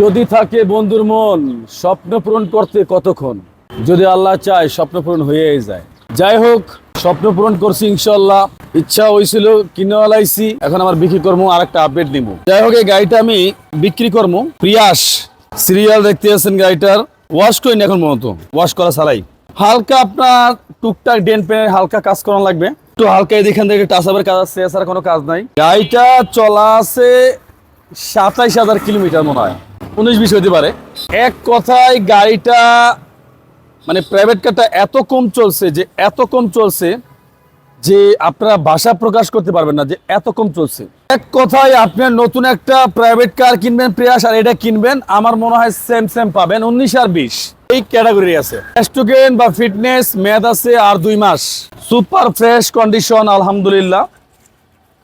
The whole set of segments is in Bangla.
যদি থাকে বন্ধুর মন, স্বপ্ন পূরণ করতে কতক্ষণ? যদি আল্লাহ চায়, স্বপ্ন পূরণ হয়েই যায়। যাই হোক, স্বপ্ন পূরণ করছি ইনশাল্লাহ ইচ্ছা হয়েছিল কিনে আলাইছি এখন আমার বিক্রি করব আর একটা আপডেট নিব। যাই হোক, এই গাড়িটা আমি বিক্রি করব। প্রিয়াস সিরিয়াল দেখতে আছেন গাড়িটার। ওয়াশ করিনি এখন মূলত ওয়াশ করা ছাড়াই। হালকা আপনার টুকটাক ডেন পেনের হালকা কাজ করা লাগবে। একটু হালকা এখান থেকে টাচাপের কাজ আছে, এছাড়া কোনো কাজ নাই। গাড়িটা চলা আছে সাতাইশ হাজার কিলোমিটার মনে হয়। উনিশ বিশ হতে পারে। এক কথায় গাড়িটা মানে প্রাইভেট কারটা এত কম চলছে যে, এত কম চলছে যে আপনারা ভাষা প্রকাশ করতে পারবেন না যে এত কম চলছে। এক কথায় আপনার নতুন একটা প্রাইভেট কার কিনবেন প্রিয়াস আর এটা কিনবেন, আমার মনে হয় সেম সেম পাবেন উনিশ আর বিশ। এই ক্যাটাগরি আছে। স্টুডেন্ট বা ফিটনেস মেয়াদ আছে আর দুই মাস। সুপার ফ্রেশ কন্ডিশন আলহামদুলিল্লাহ।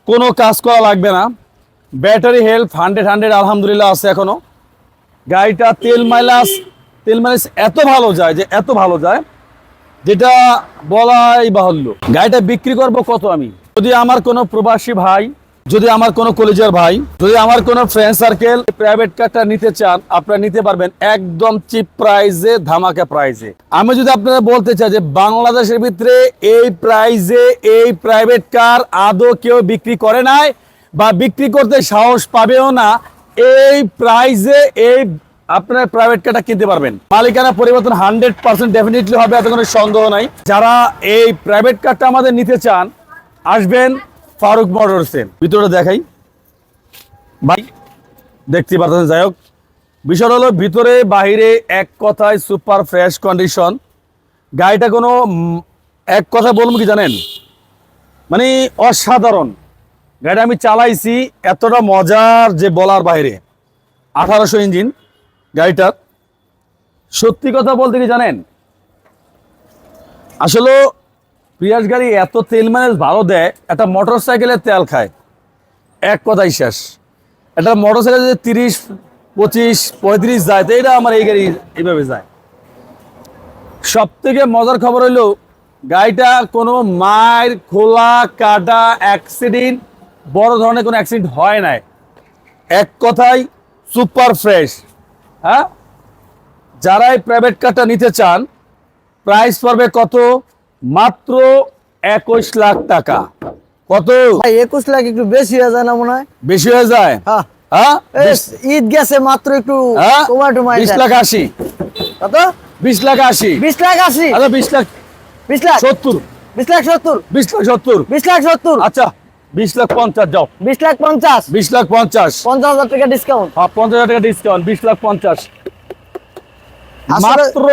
কোনো কাজ করা লাগবে না। ব্যাটারি হেলথ হান্ড্রেড হান্ড্রেড আলহামদুলিল্লাহ আছে এখনও। গাড়িটা তেল মাইলাস তেল মাইলাস এত ভালো যায় যে এত ভালো যায়, যেটা বলাই বাহুল্য। গাড়িটা বিক্রি করব কত আমি? যদি আমার কোনো প্রবাসী ভাই, যদি আমার কোনো কলেজের ভাই, যদি আমার কোনো ফ্রেন্ড সার্কেল প্রাইভেট কারটা নিতে চান, আপনারা নিতে পারবেন একদম চিপ প্রাইজে ধামাকা প্রাইজে আমি যদি আপনারা বলতে চাই যে বাংলাদেশের ভিতরে এই প্রাইজে এই প্রাইভেট কার আদৌ কেউ বিক্রি করে নাই, বা বিক্রি করতে সাহস পাবেও না এই প্রাইজে এই আপনার প্রাইভেট কারটা কিনতে পারবেন। মালিকানা পরিবর্তন হান্ড্রেড পার্সেন্ট ডেফিনেটলি হবে, এত কোনো সন্দেহ নাই। যারা এই প্রাইভেট কারটা আমাদের নিতে চান, আসবেন ফারুক মোটরসে ভিতরে দেখাই। ভাই, দেখতে পারতেন যাই হোক। বিষয় হলো, ভিতরে বাইরে এক কথায় সুপার ফ্রেশ কন্ডিশন গাড়িটা কোনো এক কথা বলব কি জানেন? মানে অসাধারণ। গাড়িটা আমি চালাইছি, এতটা মজার যে বলার বাইরে। আঠারোশো ইঞ্জিন গাড়িটার। সত্যি কথা বলতে কি জানেন? আসলে প্রিয়াস গাড়ি এত তেল মাইলেজ ভালো দেয়, একটা মোটর সাইকেলের তেল খায়। এক কথাই শেষ। একটা মোটর সাইকেল যদি তিরিশ, পঁচিশ, পঁয়ত্রিশ যায়, তো এটা আমার এই গাড়ি এইভাবে যায়। সব থেকে মজার খবর হইল গাড়িটা কোনো মায়ের খোলা কাটা অ্যাক্সিডেন্ট বড় ধরনের কোনো অ্যাক্সিডেন্ট হয় নাই। এক কথায় সুপার ফ্রেশ হ্যাঁ? যারাই প্রাইভেট কারটা নিতে চান প্রাইস পড়বে কত? মাত্র একুশ লাখ টাকা। কত? ভাই একুশ লাখ একটু বেশি হয়ে যায় না মনে হয়? বেশি হয়ে যায়? হ্যাঁ। হ্যাঁ? ঈদ গেছে মাত্র একটু হ্যাঁ? বিশ লাখ আশি। কত? বিশ লাখ আশি। বিশ লাখ আশি। আচ্ছা বিশ লাখ বিশ লাখ। সত্তর। বিশ লাখ সত্তর। বিশ লাখ সত্তর। বিশ লাখ সত্তর। আচ্ছা। বিশ লাখ পঞ্চাশ যাও। বিশ লাখ পঞ্চাশ। বিশ লাখ পঞ্চাশ। পঞ্চাশ হাজার টাকা ডিসকাউন্ট হ্যাঁ পঞ্চাশ হাজার টাকা ডিসকাউন্ট বিশ লাখ পঞ্চাশ। মাত্র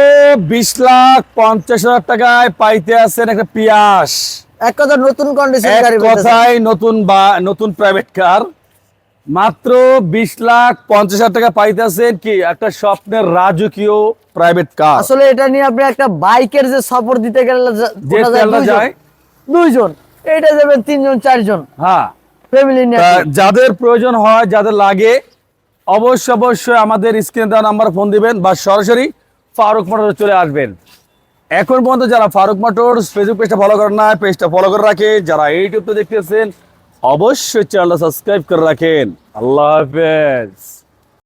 বিশ লাখ পঞ্চাশ হাজার টাকায় পাইতে আছেন একটা পিয়াস। এক কথা নতুন কন্ডিশন গাড়ি। কথায় নতুন বা নতুন প্রাইভেট কার মাত্র বিশ লাখ পঞ্চাশ হাজার টাকা পাইতেছেন কি? একটা স্বপ্নের রাজকীয় প্রাইভেট কার আসলে এটা নিয়ে আপনি একটা বাইকের যে সাপোর্ট দিতে গেলে যায়। দুইজন। এটা যাবে তিনজন চারজন। হ্যাঁ। ফ্যামিলি নিয়ে যাদের প্রয়োজন হয় যাদের লাগে অবশ্য অবশ্যই আমাদের স্ক্রিনে দেওয়া নাম্বার ফোন দিবেন বা সরাসরি ফারুক মোটর চলে আসবেন। এখন পর্যন্ত যারা ফারুক মোটর ফেসবুক পেজটা ফলো করেন না পেজটা ফলো করে রাখে যারা ইউটিউবতে দেখতেছেন অবশ্যই চ্যানেলটা সাবস্ক্রাইব করে রাখেন। আল্লাহ হাফেজ।